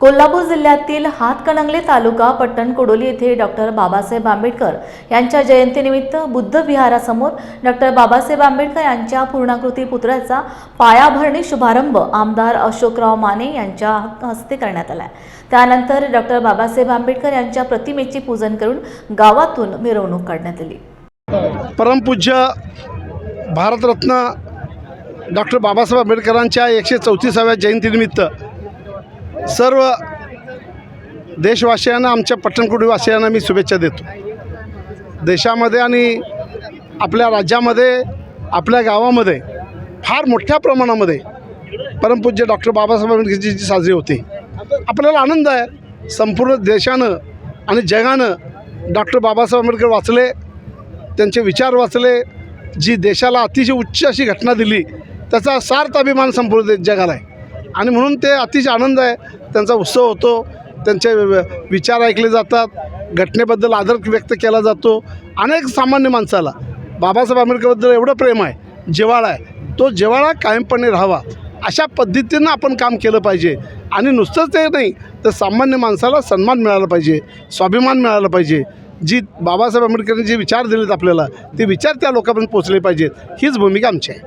कोल्हापूर जिल्ह्यातील हातकणंगले तालुका पट्टण कोडोली येथे डॉक्टर बाबासाहेब आंबेडकर यांच्या जयंतीनिमित्त बुद्ध विहारासमोर डॉक्टर बाबासाहेब आंबेडकर यांच्या पूर्णाकृती पुतळ्याचा पायाभरणी शुभारंभ आमदार अशोकराव माने यांच्या हस्ते करण्यात आला त्यानंतर डॉक्टर बाबासाहेब आंबेडकर यांच्या प्रतिमेचे पूजन करून गावातून मिरवणूक काढण्यात आली. परमपूज्य भारतरत्न डॉक्टर बाबासाहेब आंबेडकरांच्या एकशे चौतीसाव्या जयंतीनिमित्त सर्व देशवासियांना आमच्या पट्टणकुटीवासियांना मी शुभेच्छा देतो. देशामध्ये आणि आपल्या राज्यामध्ये आपल्या गावामध्ये फार मोठ्या प्रमाणामध्ये परमपूज्य डॉक्टर बाबासाहेब आंबेडकरची साजरी होते. आपल्याला आनंद आहे. संपूर्ण देशानं आणि जगानं डॉक्टर बाबासाहेब आंबेडकर वाचले त्यांचे विचार वाचले जी देशाला अतिशय उच्च अशी घटना दिली त्याचा सार्थ अभिमान संपूर्ण जगाला आहे. आणि म्हणून ते अतिशय आनंद आहे. त्यांचा उत्सव होतो. त्यांचे विचार ऐकले जातात. घटनेबद्दल आदर व्यक्त केला जातो. अनेक सामान्य माणसाला. बाबासाहेब आंबेडकरबद्दल एवढं प्रेम आहे. जिवाळा आहे. तो जिवाळा कायमपणे राहावा. अशा पद्धतीनं आपण काम केलं पाहिजे. आणि नुसतंच ते नाही तर सामान्य माणसाला सन्मान मिळाला पाहिजे. स्वाभिमान मिळाला पाहिजे. जी बाबासाहेब आंबेडकरांनी जे विचार दिलेत आपल्याला ते विचार त्या लोकांपर्यंत पोचले पाहिजेत. हीच भूमिका आमची आहे.